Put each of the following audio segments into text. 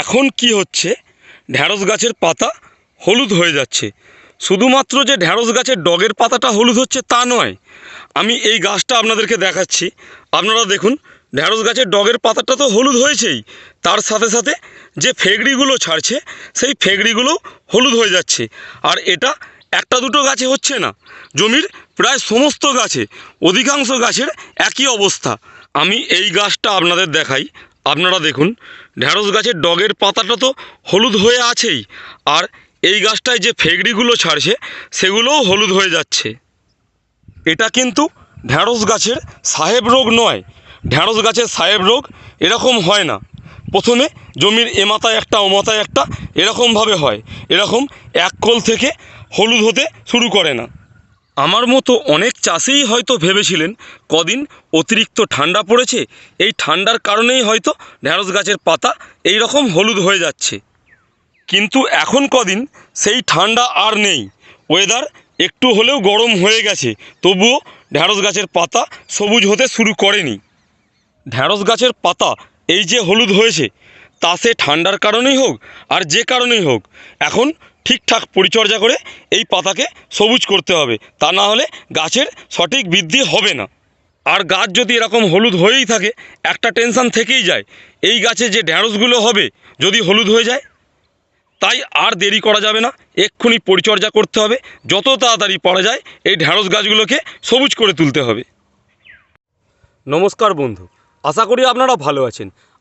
এখন কি হচ্ছে? ঢ্যাঁড়স গাছের পাতা হলুদ হয়ে যাচ্ছে। শুধুমাত্র যে ঢ্যাঁড়স গাছের ডগের পাতাটা হলুদ হচ্ছে তা নয়, আমি এই গাছটা আপনাদেরকে দেখাচ্ছি। আপনারা দেখুন, ঢ্যাঁড়স গাছের ডগের পাতাটা তো হলুদ হয়েছেই। তার সাথে সাথে যে ফেগড়িগুলো ছাড়ছে, সেই ফেগড়িগুলো হলুদ হয়ে যাচ্ছে। আর এটা একটা দুটো গাছে হচ্ছে না, জমির প্রায় সমস্ত গাছে, অধিকাংশ গাছের একই অবস্থা। আমি এই গাছটা আপনাদের দেখাই। আপনারা দেখুন ঢ্যাঁড়স গাছের ডগের পাতাটা তো হলুদ হয়ে আছেই, আর এই গাছটায় যে ফেগড়িগুলো ছাড়ছে, সেগুলোও হলুদ হয়ে যাচ্ছে। এটা কিন্তু ঢ্যাঁড়স গাছের সাহেব রোগ নয়। ঢ্যাঁড়স গাছের সাহেব রোগ এরকম হয় না। প্রথমে জমির এ মাথায় একটা, ও মাথায় একটা, এরকমভাবে হয়। এরকম এক কোল থেকে হলুদ হতে শুরু করে না। আমার মতো অনেক চাষিই হয়তো ভেবেছিলেন কদিন অতিরিক্ত ঠান্ডা পড়েছে, এই ঠান্ডার কারণেই হয়তো ঢ্যাঁড়স গাছের পাতা এই রকম হলুদ হয়ে যাচ্ছে। কিন্তু এখন কদিন সেই ঠান্ডা আর নেই ওয়েদার একটু হলেও গরম হয়ে গেছে, তবুও ঢ্যাঁড়স গাছের পাতা সবুজ হতে শুরু করেনি। ঢ্যাঁড়স গাছের পাতা এই যে হলুদ হয়েছে, তা সে ঠান্ডার কারণেই হোক আর যে কারণেই হোক, এখন ঠিকঠাক পরিচর্যা করে এই পাতাকে সবুজ করতে হবে। তা না হলে গাছের সঠিক বৃদ্ধি হবে না। আর গাছ যদি এরকম হলুদ হয়েই থাকে, একটা টেনশান থেকেই যায়, এই গাছে যে ঢ্যাঁড়সগুলো হবে যদি হলুদ হয়ে যায়, তাই আর দেরি করা যাবে না, এক্ষুনি পরিচর্যা করতে হবে, যত তাড়াতাড়ি পারা যায় এই ঢ্যাঁড়স গাছগুলোকে সবুজ করে তুলতে হবে। নমস্কার বন্ধু, আশা করি আপনারা ভালো আছেন।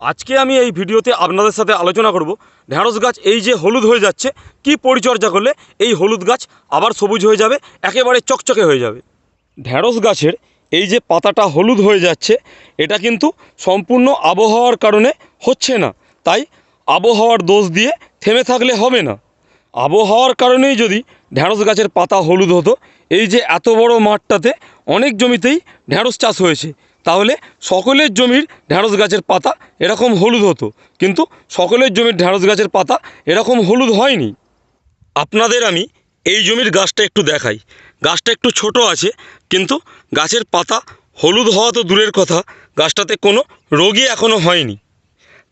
আজকে আমি এই ভিডিওতে আপনাদের সাথে আলোচনা করব ঢ্যাঁড়স গাছ এই যে হলুদ হয়ে যাচ্ছে, কি পরিচর্যা করলে এই হলুদ গাছ আবার সবুজ হয়ে যাবে, একেবারে চকচকে হয়ে যাবে? ঢ্যাঁড়স গাছের এই যে পাতাটা হলুদ হয়ে যাচ্ছে, এটা কিন্তু সম্পূর্ণ আবহাওয়ার কারণে হচ্ছে না। তাই আবহাওয়ার দোষ দিয়ে থেমে থাকলে হবে না। আবহাওয়ার কারণেই যদি ঢ্যাঁড়স গাছের পাতা হলুদ হতো, এই যে এত বড় মাঠটাতে অনেক জমিতেই ঢ্যাঁড়স চাষ হয়েছে। তাহলে সকলের জমির ঢ্যাঁড়স গাছের পাতা এরকম হলুদ হতো। কিন্তু সকলের জমির ঢ্যাঁড়স গাছের পাতা এরকম হলুদ হয়নি। আপনাদের আমি এই জমির গাছটা একটু দেখাই। গাছটা একটু ছোট আছে, কিন্তু গাছের পাতা হলুদ হওয়া তো দূরের কথা। গাছটাতে কোনো রোগই এখনও হয়নি।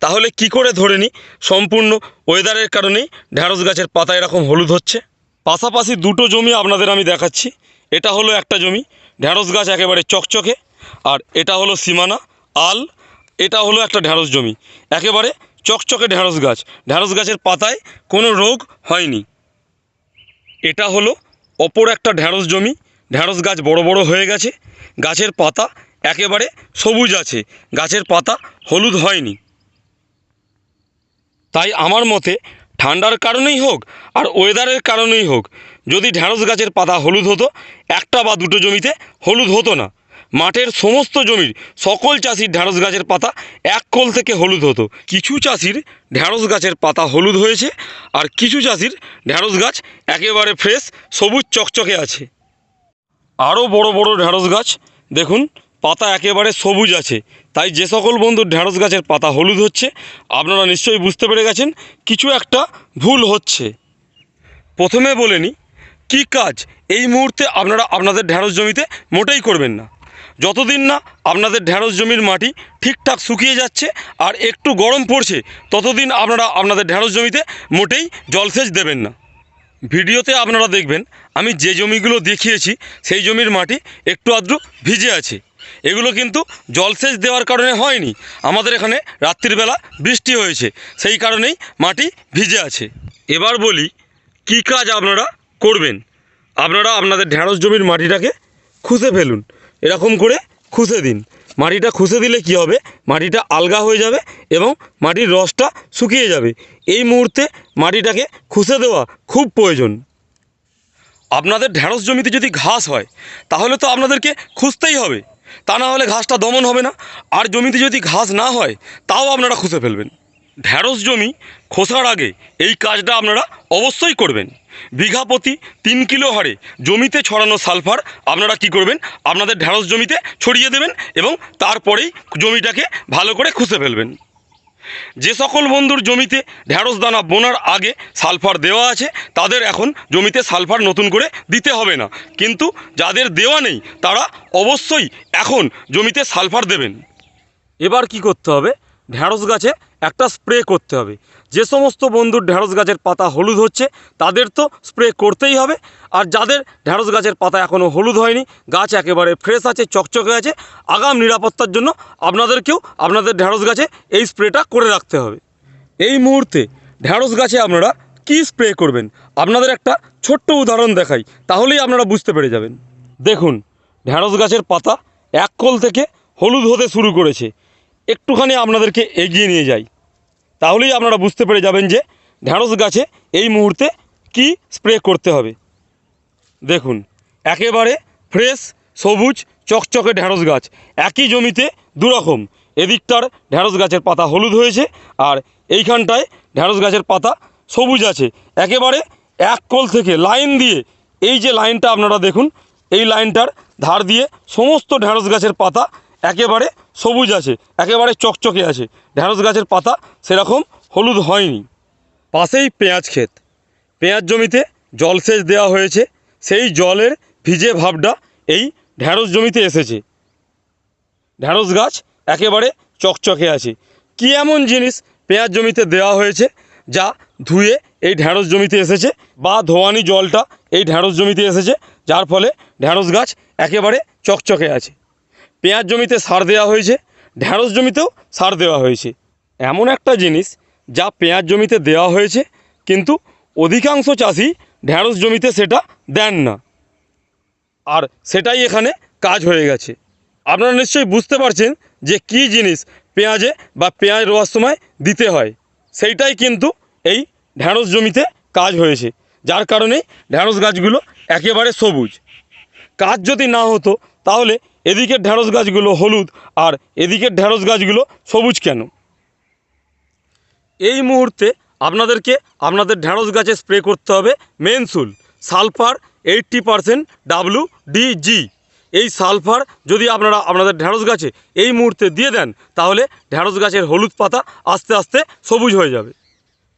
তাহলে কি করে ধরে নিই? সম্পূর্ণ ওয়েদারের কারণেই ঢ্যাঁড়স গাছের পাতা এরকম হলুদ হচ্ছে। পাশাপাশি দুটো জমি আপনাদের আমি দেখাচ্ছি। এটা হলো একটা জমি। ঢ্যাঁড়স গাছ একেবারে চকচকে। আর এটা হলো সীমানা, আল, এটা হলো একটা ঢ্যাঁড়স জমি। একেবারে চকচকে ঢ্যাঁড়স গাছ। ঢ্যাঁড়স গাছের পাতায় কোনো রোগ হয়নি। এটা হলো অপর একটা ঢ্যাঁড়স জমি। ঢ্যাঁড়স গাছ বড় বড় হয়ে গেছে। গাছের পাতা একেবারে সবুজ আছে। গাছের পাতা হলুদ হয়নি। তাই আমার মতে ঠান্ডার কারণেই হোক আর ওয়েদারের কারণেই হোক, যদি ঢ্যাঁড়স গাছের পাতা হলুদ হতো, একটা বা দুটো জমিতে হলুদ হতো না। মাঠের সমস্ত জমির সকল চাষির ঢ্যাঁড়স গাছের পাতা এক কোল থেকে হলুদ হতো। কিছু চাষির ঢ্যাঁড়স গাছের পাতা হলুদ হয়েছে আর কিছু চাষির ঢ্যাঁড়স গাছ একেবারে ফ্রেশ, সবুজ, চকচকে আছে। আরও বড় বড় ঢ্যাঁড়স গাছ, দেখুন, পাতা একেবারে সবুজ আছে। তাই যে সকল বন্ধুর ঢ্যাঁড়স গাছের পাতা হলুদ হচ্ছে, আপনারা নিশ্চয়ই বুঝতে পেরে গেছেন, কিছু একটা ভুল হচ্ছে। প্রথমে বলে নিই কী কাজ? এই মুহূর্তে আপনারা আপনাদের ঢ্যাঁড়স জমিতে মোটেই করবেন না। যতদিন না আপনাদের ঢ্যাঁড়স জমির মাটি ঠিকঠাক শুকিয়ে যাচ্ছে আর একটু গরম পড়ছে, ততদিন আপনারা আপনাদের ঢ্যাঁড়স জমিতে মোটেই জলসেচ দেবেন না। ভিডিওতে আপনারা দেখবেন, আমি যে জমিগুলো দেখিয়েছি, সেই জমির মাটি একটু আদ্রু ভিজে আছে। এগুলো কিন্তু জলসেচ দেওয়ার কারণে হয়নি। আমাদের এখানে রাত্রিবেলা বৃষ্টি হয়েছে, সেই কারণেই মাটি ভিজে আছে। এবার বলি, কী কাজ আপনারা করবেন? আপনারা আপনাদের ঢ্যাঁড়স জমির মাটিটাকে খুঁজে ফেলুন। এরকম করে খুঁজে দিন। মাটিটা খুঁজে দিলে কি হবে? মাটিটা আলগা হয়ে যাবে এবং মাটির রসটা শুকিয়ে যাবে। এই মুহূর্তে মাটিটাকে খুঁজে দেওয়া খুব প্রয়োজন। আপনাদের ঢ্যাঁড়স জমিতে যদি ঘাস হয়, তাহলে তো আপনাদেরকে খুঁজতেই হবে। তা না হলে ঘাসটা দমন হবে না। আর জমিতে যদি ঘাস না হয়, তাও আপনারা খুঁজে ফেলবেন। ঢ্যাঁড়স জমি খোসার আগে এই কাজটা আপনারা অবশ্যই করবেন। বিঘা প্রতি তিন কিলো হারে জমিতে ছড়ানো সালফার, আপনারা কি করবেন? আপনাদের ঢ্যাঁড়স জমিতে ছড়িয়ে দেবেন এবং তারপরেই জমিটাকে ভালো করে খুঁজে ফেলবেন। যে সকল বন্ধুর জমিতে ঢ্যাঁড়স দানা বোনার আগে সালফার দেওয়া আছে, তাদের এখন জমিতে সালফার নতুন করে দিতে হবে না। কিন্তু যাদের দেওয়া নেই, তারা অবশ্যই এখন জমিতে সালফার দেবেন। এবার কি করতে হবে? ঢ্যাঁড়স গাছে একটা স্প্রে করতে হবে। যে সমস্ত বন্ধুর ঢ্যাঁড়স গাছের পাতা হলুদ হচ্ছে, তাদের তো স্প্রে করতেই হবে। আর যাদের ঢ্যাঁড়স গাছের পাতা এখনও হলুদ হয়নি, গাছ একেবারে ফ্রেশ আছে, চকচকে আছে, আগাম নিরাপত্তার জন্য আপনাদেরকেও আপনাদের ঢ্যাঁড়স গাছে এই স্প্রেটা করে রাখতে হবে। এই মুহূর্তে ঢ্যাঁড়স গাছে আপনারা কি স্প্রে করবেন? আপনাদের একটা ছোট্ট উদাহরণ দেখাই, তাহলেই আপনারা বুঝতে পেরে যাবেন। দেখুন ঢ্যাঁড়স গাছের পাতা এক কোল থেকে হলুদ হতে শুরু করেছে। একটুখানি আপনাদেরকে এগিয়ে নিয়ে যাই। তাহলেই আপনারা বুঝতে পেরে যাবেন যে ঢ্যাঁড়স গাছে এই মুহূর্তে কি স্প্রে করতে হবে। দেখুন, একেবারে ফ্রেশ, সবুজ, চকচকে ঢ্যাঁড়স গাছ। একই জমিতে দুরকম। এদিকটার ঢ্যাঁড়স গাছের পাতা হলুদ হয়েছে আর এইখানটায় ঢ্যাঁড়স গাছের পাতা সবুজ আছে। একেবারে এক কোল থেকে লাইন দিয়ে এই যে লাইনটা আপনারা দেখুন, এই লাইনটার ধার দিয়ে সমস্ত ঢ্যাঁড়স গাছের পাতা একেবারে সবুজ আছে, একেবারে চকচকে আছে। ঢ্যাঁড়স গাছের পাতা সেরকম হলুদ হয়নি। পাশেই পেঁয়াজ ক্ষেত। পেঁয়াজ জমিতে জলসেচ দেওয়া হয়েছে। সেই জলের ভিজে ভাবটা এই ঢ্যাঁড়স জমিতে এসেছে। ঢ্যাঁড়স গাছ একেবারে চকচকে আছে। কি এমন জিনিস পেঁয়াজ জমিতে দেওয়া হয়েছে যা ধুয়ে এই ঢ্যাঁড়স জমিতে এসেছে বা ধোয়ানি জলটা এই ঢ্যাঁড়স জমিতে এসেছে, যার ফলে ঢ্যাঁড়স গাছ একেবারে চকচকে আছে? পেঁয়াজ জমিতে সার দেওয়া হয়েছে ঢ্যাঁড়স জমিতেও সার দেওয়া হয়েছে। এমন একটা জিনিস যা পেঁয়াজ জমিতে দেওয়া হয়েছে, কিন্তু অধিকাংশ চাষি ঢ্যাঁড়স জমিতে সেটা দেন না। আর সেটাই এখানে কাজ হয়ে গেছে। আপনারা নিশ্চয়ই বুঝতে পারছেন যে কি জিনিস পেঁয়াজে বা পেঁয়াজ রোয়ার সময় দিতে হয়। সেইটাই কিন্তু এই ঢ্যাঁড়স জমিতে কাজ হয়েছে। যার কারণে ঢ্যাঁড়স গাছগুলো একেবারে সবুজ। কাজ যদি না হতো, তাহলে এদিকের ঢ্যাঁড়স গাছগুলো হলুদ আর এদিকের ঢ্যাঁড়স গাছগুলো সবুজ কেন? এই মুহূর্তে আপনাদেরকে আপনাদের ঢ্যাঁড়স গাছে স্প্রে করতে হবে মেনসুল, sulphur eighty percent W DG এই সালফার যদি আপনারা আপনাদের ঢ্যাঁড়স গাছে এই মুহূর্তে দিয়ে দেন, তাহলে ঢ্যাঁড়স গাছের হলুদ পাতা আস্তে আস্তে সবুজ হয়ে যাবে।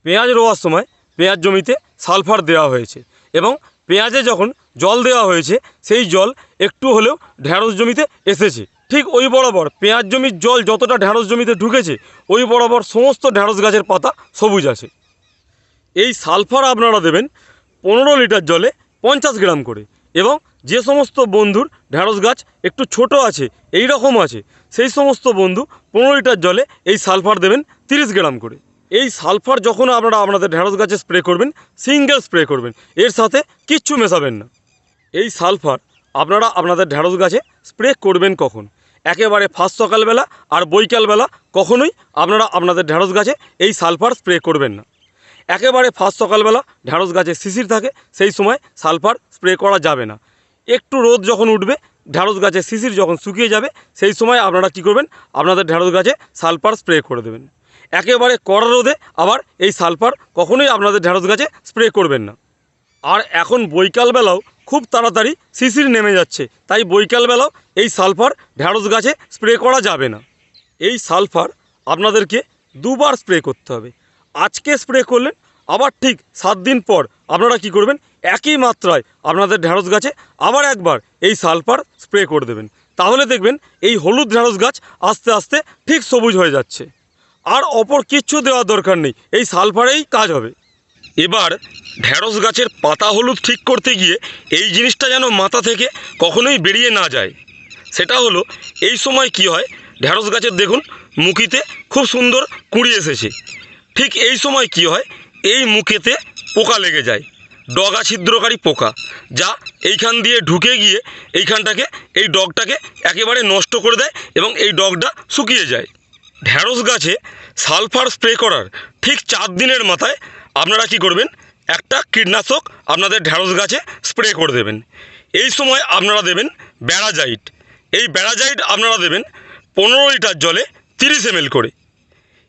পেঁয়াজ রোয়ার সময় পেঁয়াজ জমিতে সালফার দেওয়া হয়েছে এবং পেঁয়াজে যখন জল দেওয়া হয়েছে, সেই জল একটু হলেও ঢ্যাঁড়স জমিতে এসেছে। ঠিক ওই বরাবর পেঁয়াজ জমির জল যতটা ঢ্যাঁড়স জমিতে ঢুকেছে, ওই বরাবর সমস্ত ঢ্যাঁড়স গাছের পাতা সবুজ আছে। এই সালফার আপনারা দেবেন পনেরো লিটার জলে পঞ্চাশ গ্রাম করে এবং যে সমস্ত বন্ধুর ঢ্যাঁড়স গাছ একটু ছোট আছে এই রকম আছে, সেই সমস্ত বন্ধু পনেরো লিটার জলে এই সালফার দেবেন তিরিশ গ্রাম করে। এই সালফার যখন আপনারা আপনাদের ঢ্যাঁড়স গাছে স্প্রে করবেন সিঙ্গেল স্প্রে করবেন, এর সাথে কিচ্ছু মেশাবেন না। এই সালফার আপনারা আপনাদের ঢ্যাঁড়স গাছে স্প্রে করবেন কখন? একেবারে ফার্স্ট সকালবেলা আর বৈকালবেলা কখনোই আপনারা আপনাদের ঢ্যাঁড়স গাছে এই সালফার স্প্রে করবেন না। একেবারে ফার্স্ট সকালবেলা ঢ্যাঁড়স গাছে শিশির থাকে, সেই সময় সালফার স্প্রে করা যাবে না। একটু রোদ যখন উঠবে ঢ্যাঁড়স গাছে শিশির যখন শুকিয়ে যাবে, সেই সময় আপনারা কি করবেন? আপনাদের ঢ্যাঁড়স গাছে সালফার স্প্রে করে দেবেন। একেবারে কড়া রোদে আবার এই সালফার কখনোই আপনাদের ঢ্যাঁড়স গাছে স্প্রে করবেন না। আর এখন বৈকালবেলাও খুব তাড়াতাড়ি শিশির নেমে যাচ্ছে, তাই বৈকালবেলাও এই সালফার ঢ্যাঁড়স গাছে স্প্রে করা যাবে না। এই সালফার আপনাদেরকে দুবার স্প্রে করতে হবে। আজকে স্প্রে করলেন, আবার ঠিক সাত দিন পর আপনারা কি করবেন? একই মাত্রায় আপনাদের ঢ্যাঁড়স গাছে আবার একবার এই সালফার স্প্রে করে দেবেন। তাহলে দেখবেন এই হলুদ ঢ্যাঁড়স গাছ আস্তে আস্তে ঠিক সবুজ হয়ে যাচ্ছে। আর অপর কিচ্ছু দেওয়ার দরকার নেই। এই সালফারেই কাজ হবে। এবার ঢ্যাঁড়স গাছের পাতা হলুদ ঠিক করতে গিয়ে এই জিনিসটা যেন মাথা থেকে কখনোই বেরিয়ে না যায়। সেটা হলো, এই সময় কি হয়? ঢ্যাঁড়স গাছের দেখুন, মুখিতে খুব সুন্দর কুঁড়ি এসেছে। ঠিক এই সময় কি হয়? এই মুখেতে পোকা লেগে যায়। ডগা ছিদ্রকারী পোকা, যা এইখান দিয়ে ঢুকে গিয়ে এইখানটাকে, এই ডগটাকে একেবারে নষ্ট করে দেয় এবং এই ডগটা শুকিয়ে যায়। ঢ্যাঁড়স গাছে সালফার স্প্রে করার ঠিক চার দিনের মাথায় আপনারা কি করবেন? একটা কীটনাশক আপনাদের ঢ্যাঁড়স গাছে স্প্রে করে দেবেন। এই সময় আপনারা দেবেন ব্যারাজাইট। এই ব্যারাজাইট আপনারা দেবেন পনেরো লিটার জলে তিরিশ এম করে।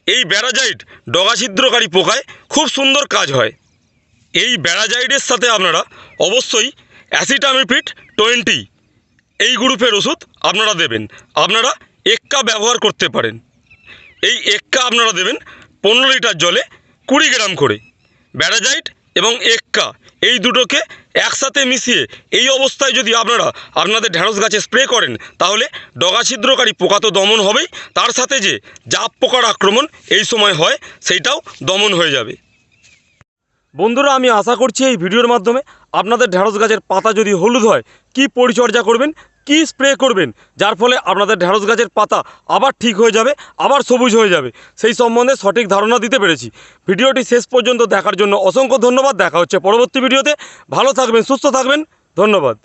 এই ব্যারাজাইট ডগা ছিদ্রকারী পোকায় খুব সুন্দর কাজ হয়। এই ব্যারাজাইডের সাথে আপনারা অবশ্যই অ্যাসিটামিপিট টোয়েন্টি, এই গ্রুপের ওষুধ আপনারা দেবেন। আপনারা এক্কা ব্যবহার করতে পারেন। এই এক্কা আপনারা দেবেন পনেরো লিটার জলে কুড়ি গ্রাম করে ব্যারাজাইট এবং এক্কা এই দুটোকে একসাথে মিশিয়ে এই অবস্থায় যদি আপনারা আপনাদের ঢ্যাঁড়স গাছে স্প্রে করেন, তাহলে ডগা ছিদ্রকারী পোকা তো দমন হবেই। তার সাথে যে জাপ পোকার আক্রমণ এই সময় হয়, সেইটাও দমন হয়ে যাবে। বন্ধুরা, আমি আশা করছি এই ভিডিওর মাধ্যমে আপনাদের ঢ্যাঁড়স গাছের পাতা যদি হলুদ হয়, কি পরিচর্যা করবেন কি স্প্রে করবেন? যার ফলে আপনাদের ঢ্যাঁড়স গাছের পাতা আবার ঠিক হয়ে যাবে, আবার সবুজ হয়ে যাবে। সেই সম্বন্ধে সঠিক ধারণা দিতে পেরেছি। ভিডিওটি শেষ পর্যন্ত দেখার জন্য অসংখ্য ধন্যবাদ। দেখা হচ্ছে পরবর্তী ভিডিওতে। ভালো থাকবেন, সুস্থ থাকবেন। ধন্যবাদ।